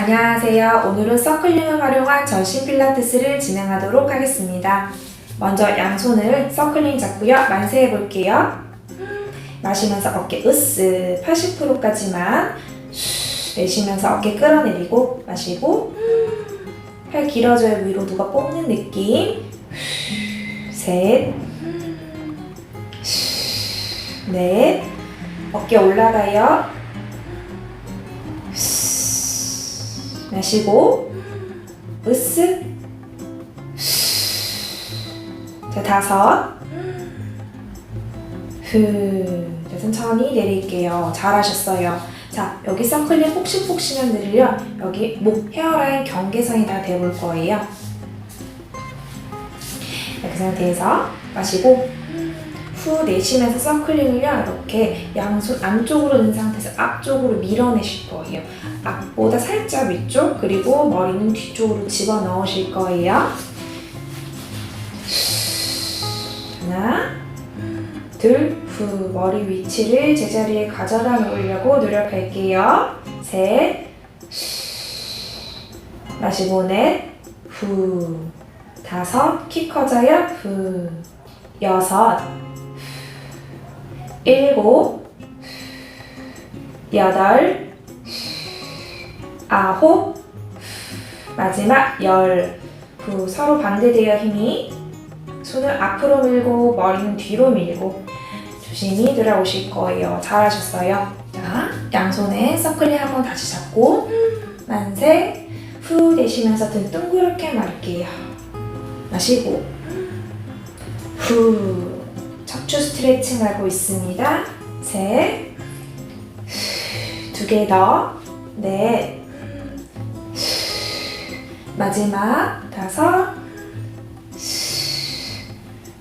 안녕하세요. 오늘은 서클링을 활용한 전신 필라테스를 진행하도록 하겠습니다. 먼저 양손을 서클링 잡고요. 만세 해 볼게요. 마시면서 어깨 으쓱 80%까지만 내쉬면서 어깨 끌어내리고 마시고 팔 길어져야 위로 누가 뽑는 느낌 셋 넷, 어깨 올라가요. 마시고, 으쓱. 자, 다섯. 후. 자, 천천히 내릴게요. 잘하셨어요. 자, 여기 서클링 폭신폭신한 데를요, 여기 목 헤어라인 경계선이 다 돼볼 거예요. 자, 그 상태에서 마시고, 후 내쉬면서 서클링을요 이렇게 양손 안쪽으로 넣은 상태에서 앞쪽으로 밀어내실 거예요. 앞보다 살짝 위쪽 그리고 머리는 뒤쪽으로 집어 넣으실 거예요. 하나, 둘, 후 머리 위치를 제자리에 가져다 놓으려고 노력할게요. 셋, 마시고 넷, 후 다섯, 키 커져요. 후 여섯. 일곱, 여덟, 아홉, 마지막 열. 후 서로 반대돼요 힘이. 손을 앞으로 밀고 머리는 뒤로 밀고 조심히 돌아오실 거예요. 잘하셨어요. 자, 양손에 서클링 한번 다시 잡고 만세. 후 내쉬면서 등 둥그렇게 말게요. 마시고 후 척추 스트레칭 하고 있습니다. 셋, 두 개 더, 넷, 마지막 다섯,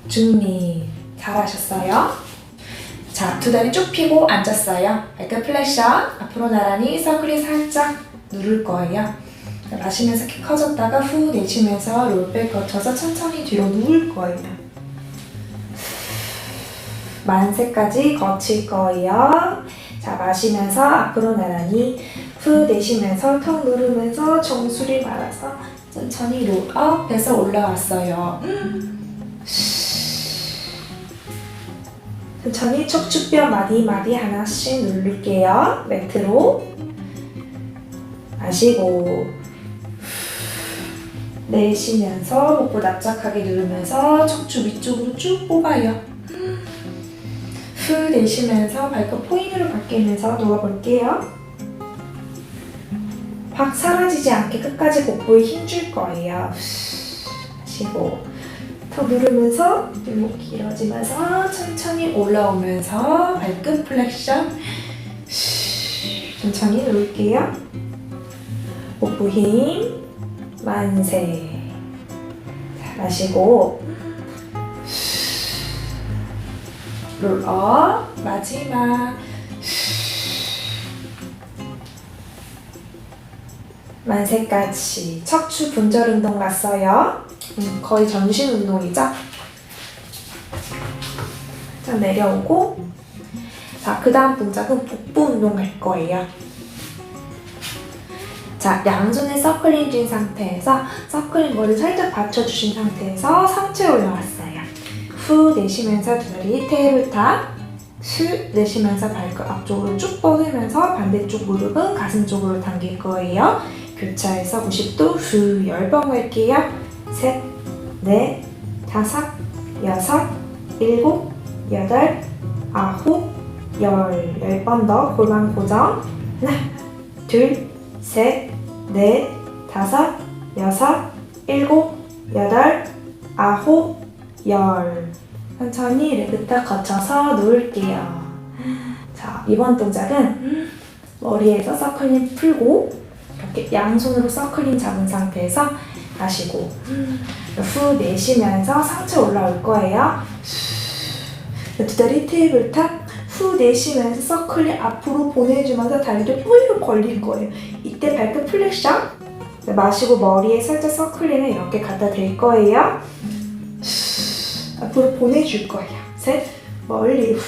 중립. 잘하셨어요. 자, 두 다리 쭉 펴고 앉았어요. 발끝 플렉션, 앞으로 나란히 서클이 살짝 누를 거예요. 자, 마시면서 키 커졌다가 후 내쉬면서 롤백 거쳐서 천천히 뒤로 누울 거예요. 만세까지 거칠 거예요. 자, 마시면서 앞으로 나란히 후 내쉬면서 턱 누르면서 정수리 말아서 천천히 롤업 해서 올라왔어요. 천천히 척추뼈 마디마디 하나씩 누를게요. 매트로 마시고 내쉬면서 목부 납작하게 누르면서 척추 위쪽으로 쭉 뽑아요. 후 내쉬면서 발끝 포인으로 바뀌면서 누워볼게요. 확 사라지지 않게 끝까지 복부에 힘 줄 거예요. 마시고 턱 누르면서 뒷목 길어지면서 천천히 올라오면서 발끝 플렉션 천천히 누를게요. 복부 힘 만세 자, 마시고 롤업 마지막 만세까지 척추 분절 운동 갔어요. 음, 거의 전신 운동이죠. 자 내려오고 자 그 다음 동작은 복부 운동 할 거예요. 자 양손에 서클링 쥔 상태에서 서클링 머리 살짝 받쳐주신 상태에서 상체 올라왔어요. 후 내쉬면서 두 다리 테이블탑 후 내쉬면서 발끝 앞쪽으로 쭉 뻗으면서 반대쪽 무릎은 가슴 쪽으로 당길 거예요. 교차해서 90도 후 10번 갈게요. 셋, 넷, 다섯, 여섯, 일곱, 여덟, 아홉, 열. 열 번 더 골반 고정. 하나, 둘, 셋, 넷, 다섯, 여섯, 일곱, 여덟, 아홉, 열. 천천히 레그타 거쳐서 누울게요. 자, 이번 동작은 머리에서 서클링 풀고 이렇게 양손으로 서클링 잡은 상태에서 마시고 후 내쉬면서 상체 올라올 거예요. 두 다리 테이블 탑 후 내쉬면서 서클링 앞으로 보내주면서 다리를 뿌리로 벌릴 거예요. 이때 발끝 플렉션 마시고 머리에 살짝 서클링을 이렇게 갖다 댈 거예요. 앞으로 보내줄 거예요. 셋, 멀리 후.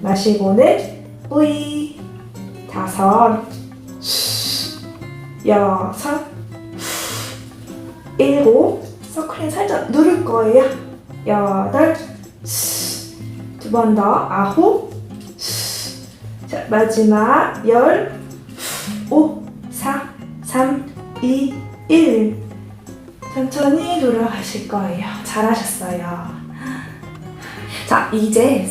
마시고는 뿌이 다섯 여섯, 일곱, 서클린 살짝 누를 거예요. 여덟, 두 번 더, 아홉, 자, 마지막 열, 오, 사, 삼, 이, 일. 천천히 돌아가실 거예요. 잘하셨어요. 자, 이제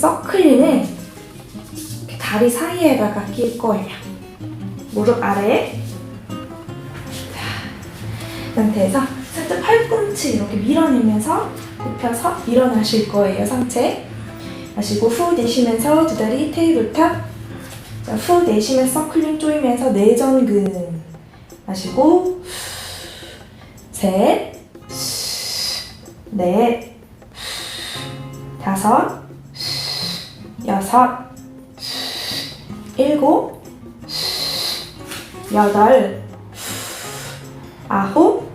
이렇게 다리 사이에다가 낄 거예요. 무릎 아래. 자, 이 상태에서 살짝 팔꿈치 이렇게 밀어내면서 눕혀서 일어나실 거예요. 상체. 마시고 후 내쉬면서 두 다리 테이블탑. 자, 후 내쉬면서 서클링 조이면서 내전근. 마시고 셋, 넷, 다섯, 여섯, 일곱, 여덟, 아홉,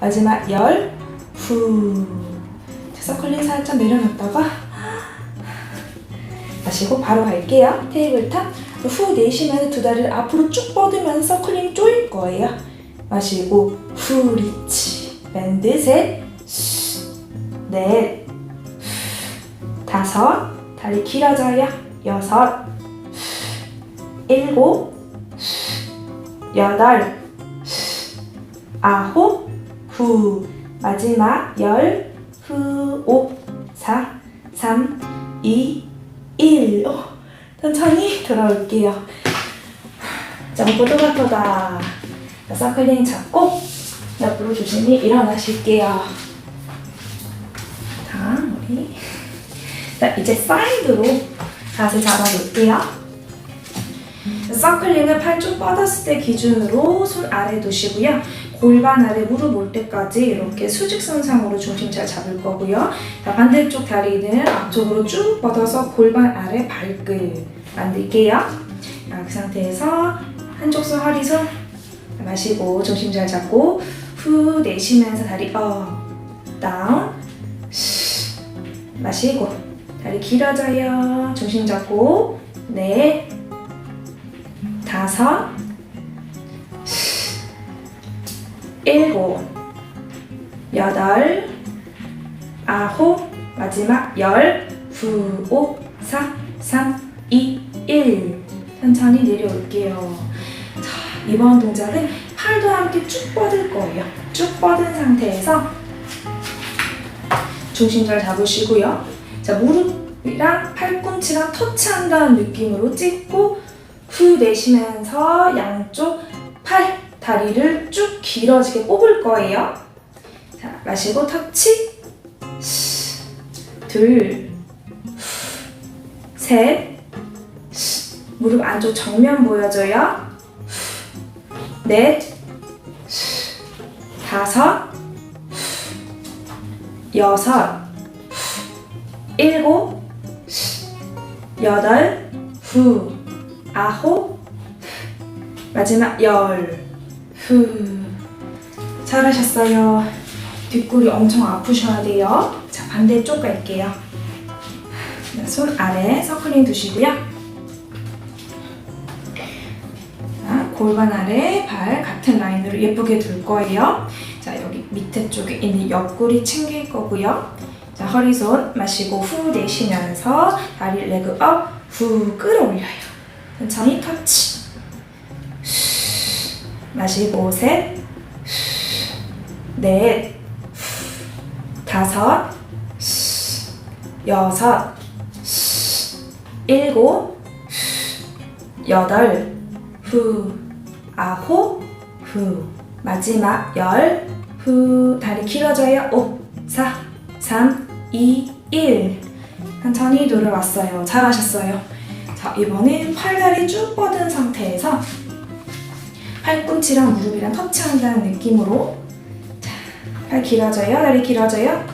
마지막 열, 후. 자, 서클링 살짝 내려놨다가 마시고 바로 갈게요. 테이블탑. 후 내쉬면서 두 다리를 앞으로 쭉 뻗으면서 서클링 조일 거예요. 마시고 후 리치. 셋, 넷, 다섯, 다리 길어져요. 여섯, 일곱, 여덟, 아홉, 후. 마지막 열, 후, 오, 사, 삼, 이, 일. 어, 천천히 돌아올게요. 점프 토마토다. 자, 서클링 잡고 옆으로 조심히 일어나실게요. 자, 우리 자, 이제 사이드로 자세 잡아볼게요. 서클링을 팔쭉 뻗었을 때 기준으로 손 아래 두시고요. 골반 아래 무릎 올 때까지 이렇게 수직선상으로 중심 잘 잡을 거고요. 자, 반대쪽 다리는 앞쪽으로 쭉 뻗어서 골반 아래 발끝 만들게요. 자, 그 상태에서 한쪽 손 허리 손 마시고 중심 잘 잡고 후 내쉬면서 다리 업 다운. 마시고 다리 길어져요. 중심 잡고. 넷 다섯. 일곱. 여덟. 아홉. 마지막 열. 구, 오, 사, 삼, 이, 일. 천천히 내려올게요. 자, 이번 동작은 팔도 함께 쭉 뻗을 거예요. 쭉 뻗은 상태에서 중심 잘 잡으시고요. 자, 무릎이랑 팔꿈치랑 터치한다는 느낌으로 찍고 후 내쉬면서 양쪽 팔, 다리를 쭉 길어지게 뽑을 거예요. 자, 마시고 터치. 둘, 셋, 무릎 안쪽 정면 보여줘요. 넷, 다섯, 여섯, 일곱, 여덟, 후, 아홉, 마지막 열, 후. 잘하셨어요. 뒷골이 엄청 아프셔야 돼요. 자, 반대쪽 갈게요. 자, 손 아래 서클링 두시고요. 골반 아래 발 같은 라인으로 예쁘게 둘 거예요. 자, 여기 밑에 쪽에 있는 옆구리 챙길 거고요. 자, 허리손 마시고 후 내쉬면서 다리 레그 업, 후 끌어올려요. 천천히 터치. 마시고 셋, 넷, 다섯, 여섯, 일곱, 여덟, 후, 아홉, 후, 마지막 열, 후, 다리 길어져요. 오, 사, 삼, 이, 일. 천천히 돌아왔어요. 잘하셨어요. 자, 이번엔 팔다리 쭉 뻗은 상태에서 팔꿈치랑 무릎이랑 터치한다는 느낌으로 자, 팔 길어져요. 다리 길어져요.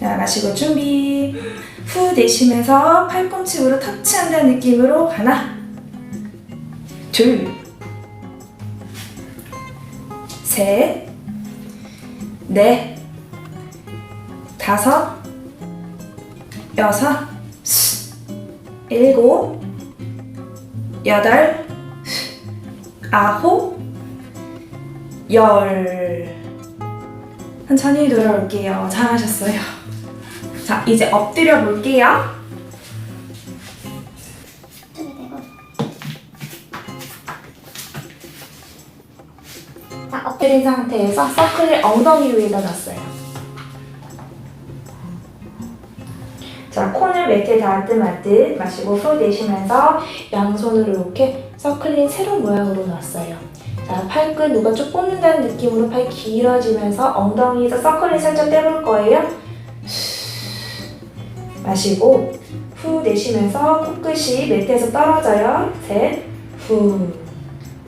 자, 마시고 준비. 후 내쉬면서 팔꿈치 무릎 터치한다는 느낌으로 하나, 둘, 셋, 넷, 다섯, 여섯, 일곱, 여덟, 아홉, 열. 천천히 돌아올게요. 잘하셨어요. 자, 이제 엎드려 볼게요. 자, 엎 엎드린 상태에서 서클을 엉덩이 위에다 놨어요. 자, 콘을 매트에 닿듯 말듯 마시고 후 내쉬면서 양손으로 이렇게 서클린 세로 모양으로 놨어요. 자, 팔끝 누가 쭉 뽑는다는 느낌으로 팔 길어지면서 엉덩이에서 서클린 살짝 떼볼 거예요. 마시고 후 내쉬면서 코끝이 매트에서 떨어져요. 셋, 후,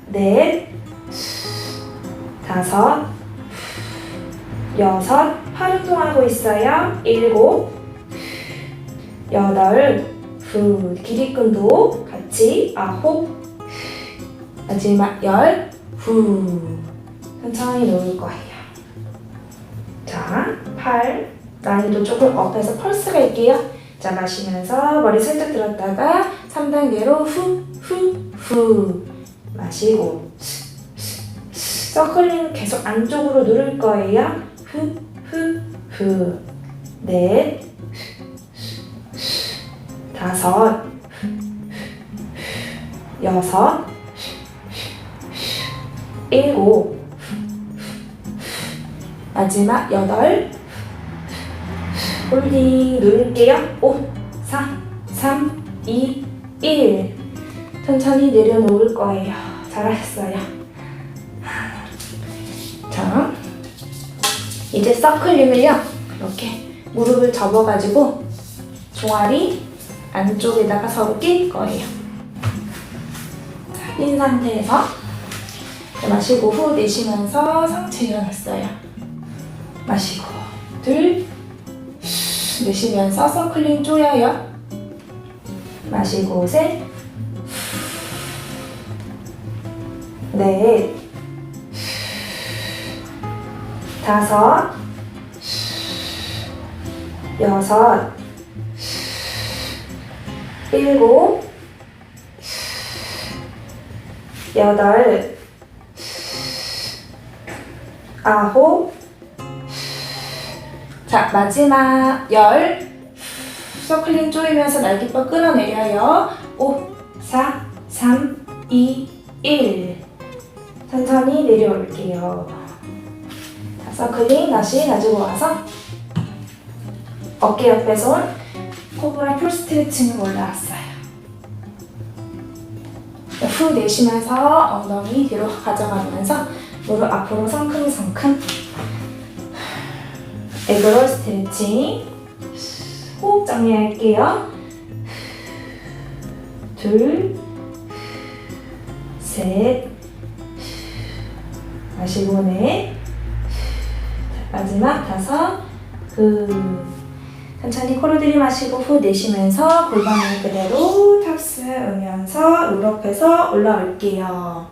넷, 다섯, 여섯, 팔 운동하고 있어요. 일곱, 여덟, 후, 기립근도 같이 아홉, 마지막 열, 후, 천천히 놓을 거예요. 자, 팔, 난이도 조금 업해서 펄스가 있게요. 자, 마시면서 머리 살짝 들었다가 3단계로 후, 후, 후. 마시고, 서클링 계속 안쪽으로 누를 거예요. 후, 후, 후. 넷, 다섯, 여섯, 일곱, 마지막 여덟, 홀딩 누를게요. 5, 4, 3, 2, 1. 천천히 내려놓을 거예요. 잘하셨어요. 이제 서클링을요, 이렇게 무릎을 접어가지고 종아리 안쪽에다가 서로 낄 거예요. 자, 낀 상태에서 마시고 후 내쉬면서 상체 일어났어요. 마시고 둘, 내쉬면서 서클링 조여요. 마시고 셋, 넷, 다섯, 여섯, 일곱, 여덟, 아홉, 자 마지막 열, 서클링 조이면서 날개뼈 끌어내려요. 5, 4, 3, 2, 1. 천천히 내려올게요. 자, 서클링 다시 가지고 와서 어깨 옆에 손, 코브라 풀 스트레칭을 올라왔어요. 후 내쉬면서 엉덩이 뒤로 가져가면서 무릎 앞으로 성큼성큼 에그롤 스트레칭 호흡 정리할게요. 둘, 셋, 마시고 넷, 마지막 다섯, 그 천천히 코로 들이마시고 후 내쉬면서 골반을 그대로 탑스으면서 롤업해서 올라올게요.